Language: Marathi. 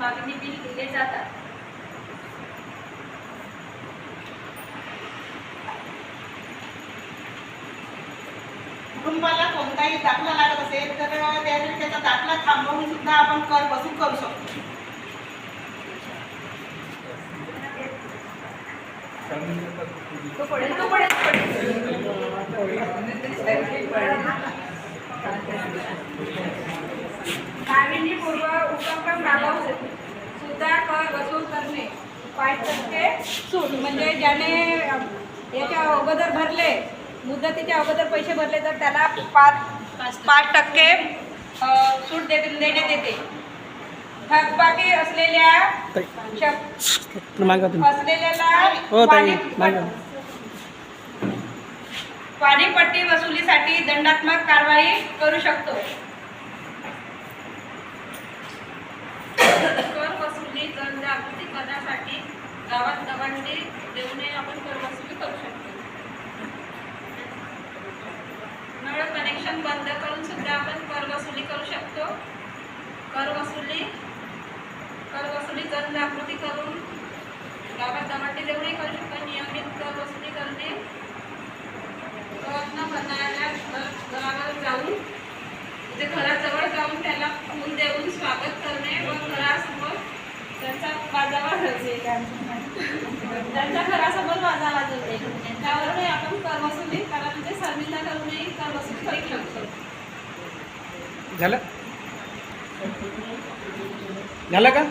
मागणी बिल दिले जातात. कुटुंबाला कोणताही दाखला लागत असेल तर त्याचा दाखला थांबवून सुद्धा आपण कर वसूल करू शकतो. तो पडेल तो पडेल तो पडेल नाविन्यपूर्व उपक्रम सुद्धा कर वसूल करणे. पाच टक्के सूट. म्हणजे ज्याने याच्या अगोदर भरले मुदतीच्या अगोदर पैसे भरले तर त्याला पाच पाच टक्के सूट दे देण्यात येते थकबाकी असलेल्या असलेल्याला हो पाणीपट्टी वसुलीसाठी दंडात्मक कारवाई करू शकतो कर वसुली जनजागृती करण्यासाठी गावात दवांडी देऊनही आपण कर वसुली करू शकतो. नळ कनेक्शन बंद करून सुद्धा आपण कर वसुली करू शकतो. कर वसुली कर वसुली जनजागृती करून गावात दवांडी देऊनही करू शकतो. नियमित कर वसुली करणे प्रयत्न करणाऱ्या घरावर जाऊन म्हणजे घराजवळ जाऊन त्याला फूल देऊन स्वागत करणे व घरासमोर त्यांचा बाजा वाजवणे त्यांच्या घरासमोर बाजा वाजवणे त्यावरही आपण कर वसुली करा म्हणजे शर्मिंदा करूनही कर वसुली करू शकतो. झालं? झालं का?